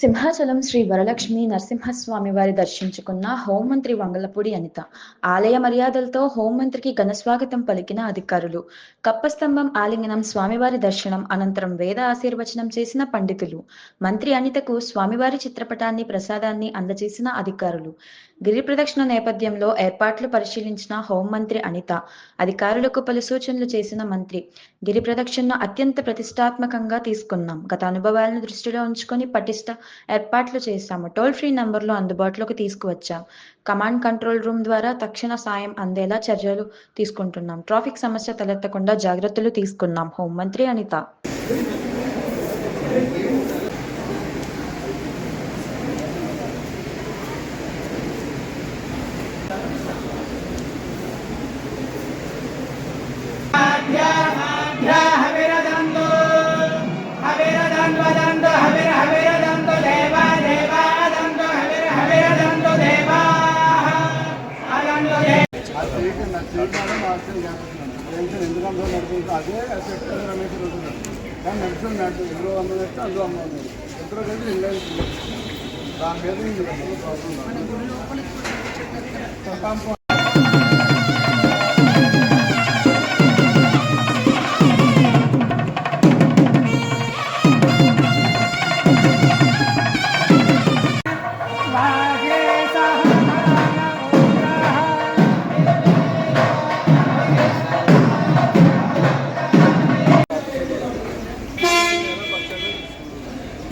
సింహాచలం శ్రీ వరలక్ష్మి నరసింహస్వామి వారి దర్శించుకున్న హోంమంత్రి వంగలపూడి అనిత. ఆలయ మర్యాదలతో హోంమంత్రికి ఘనస్వాగతం పలికిన అధికారులు. కప్పస్తంభం ఆలింగనం స్వామివారి దర్శనం అనంతరం వేద ఆశీర్వచనం చేసిన పండితులు. మంత్రి అనితకు స్వామివారి చిత్రపటాన్ని ప్రసాదాన్ని అందజేసిన అధికారులు. గిరి ప్రదక్షిణ నేపథ్యంలో ఏర్పాట్లు పరిశీలించిన హోంమంత్రి అనిత అధికారులకు పలు సూచనలు చేసిన మంత్రి. గిరి ప్రదక్షిణను అత్యంత ప్రతిష్టాత్మకంగా తీసుకున్నాం. గత అనుభవాలను దృష్టిలో ఉంచుకొని పటిష్ట ఏర్పాట్లు చేశాము. టోల్ ఫ్రీ నంబర్లు అందుబాటులోకి తీసుకువచ్చాం. కమాండ్ కంట్రోల్ రూమ్ ద్వారా తక్షణ సాయం అందేలా చర్యలు తీసుకుంటున్నాం. ట్రాఫిక్ సమస్య తలెత్తకుండా జాగ్రత్తలు తీసుకున్నాం. హోంమంత్రి అనిత. హవిరదంతో ఎందుకంటే నడుస్తుంది అదే ఎఫెక్ట్ రమేష్ ఉంటున్నాడు కానీ నడుస్తున్నాడు ఇందులో వంద పెట్టి అందులో వంద ఉంది కలిసి ఇండియా దాని మీద ప్రాబ్లం